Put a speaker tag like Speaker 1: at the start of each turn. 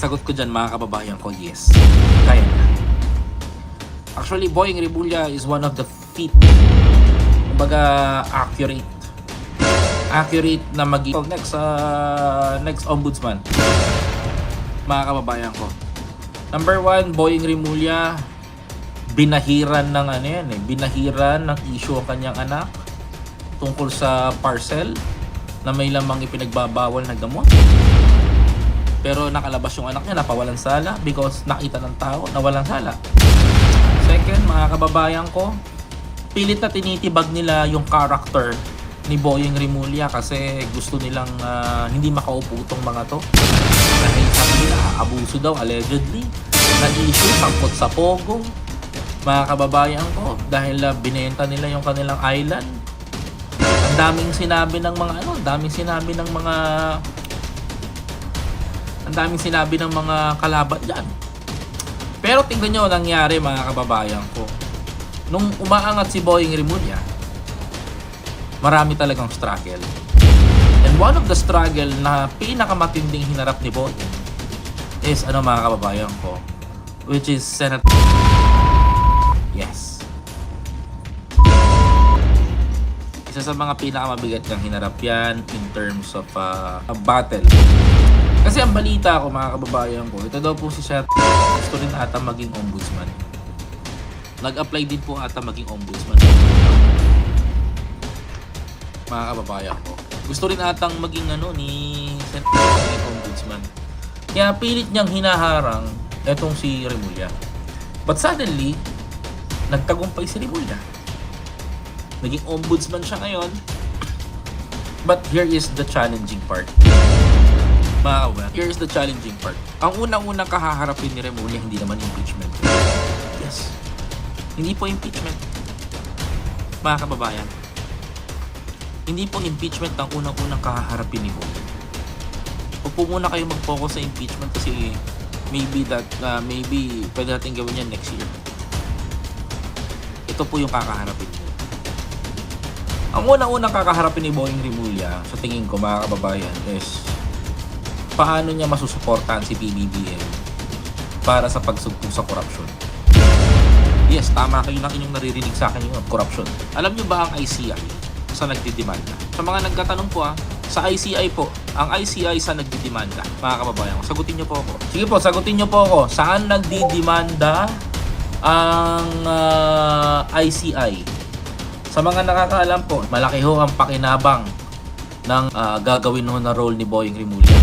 Speaker 1: sagot ko dyan mga kababayan ko, yes. Kaya na. Actually, Boying Rebulya is one of the feet, kumbaga accurate. Accurate na mag next uh, next ombudsman. Mga kababayan ko. Number one, Boying Rimulya, binahiran ng ano yan eh, binahiran ng issue ang kanyang anak tungkol sa parcel na may lamang ipinagbabawal na gamot. Pero nakalabas yung anak niya, napawalan sala because nakita ng tao na walang sala. Second, mga kababayan ko, pilit na tinitibag nila yung character ni Boyeng Rimulya kasi gusto nilang ah, hindi makaupo itong mga to. Dahil sabi nila, abuso daw allegedly. Nag-issue, sangkot sa pogo. Mga kababayan ko, dahil ah, binenta nila yung kanilang island. Ang daming sinabi ng mga ano, daming sinabi ng mga ang daming sinabi ng mga kalaban dyan. Pero tingnan nyo ang nangyari mga kababayan ko. Nung umaangat si Boying Rimulya, marami talagang struggle. And one of the struggle na pinakamatinding hinarap ni Boying is ano mga kababayan ko, which is Senate Yes. Isa sa mga pinakamabigat niyang hinarap yan in terms of uh, battle. Kasi ang balita ko mga kababayan ko, ito daw po si Seth gusto rin ata maging ombudsman. Nag-apply din po ata maging ombudsman. Mga kababayan ko. Gusto rin atang maging ano ni Seth maging ombudsman. Kaya pilit niyang hinaharang etong si Remulla. But suddenly, nagtagumpay si Remulla. Naging ombudsman siya ngayon. But here is the challenging part. Mga kababayan, here is the challenging part. Ang unang-unang kahaharapin ni Remulla hindi naman impeachment. Yes. Hindi po impeachment. Mga kababayan. Hindi po impeachment ang unang-unang kahaharapin ni Boy. Huwag po muna kayo mag-focus sa impeachment kasi maybe that, uh, maybe pwede natin gawin yan next year. Ito po yung kakaharapin mo. Ang unang-unang kakaharapin ni Boying Rimulya, sa tingin ko mga kababayan, is paano niya masusuportahan si PBBM para sa pagsugpong sa korupsyon. Yes, tama kayo ng inyong naririnig sa akin yung corruption. Alam niyo ba ang ICI sa nagdidemanda? Sa mga nagtatanong po ah, sa ICI po, ang ICI sa nagdidemanda, mga kababayan. Sagutin niyo po ako. Sige po, sagutin niyo po ako. Saan nagdidemanda ang ah, ICI? Sa mga nakakaalam po, malaki ho ang pakinabang ng ah, gagawin ho na role ni Boying Rimulya.